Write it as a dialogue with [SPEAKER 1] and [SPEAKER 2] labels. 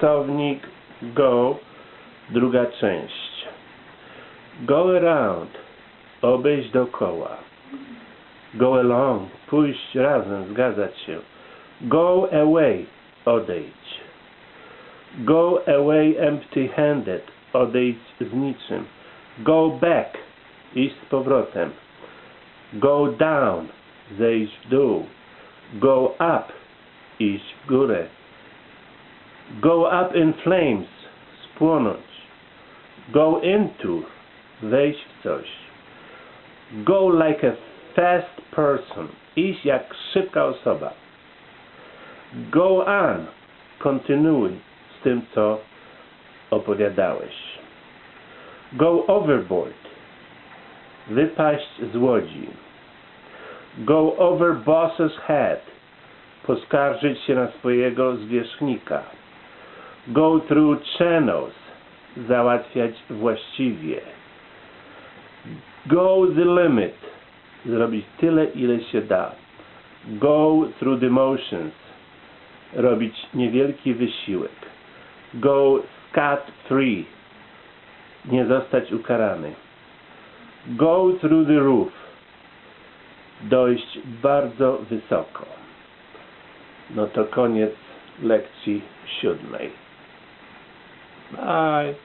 [SPEAKER 1] Czasownik go, druga część. Go around, obejść dookoła. Go along, pójść razem, zgadzać się. Go away, odejdź. Go away empty-handed, odejdź z niczym. Go back, iść z powrotem. Go down, zejść w dół. Go up, iść w górę. Go up in flames, spłonąć. Go into, wejść w coś. Go like a fast person, iść jak szybka osoba. Go on, kontynuuj z tym, co opowiadałeś. Go overboard, wypaść z łodzi. Go over boss's head, poskarżyć się na swojego zwierzchnika. Go through channels, załatwiać właściwie. Go the limit, zrobić tyle, ile się da. Go through the motions, robić niewielki wysiłek. Go scot free, nie zostać ukarany. Go through the roof, dojść bardzo wysoko. No to koniec lekcji siódmej. Bye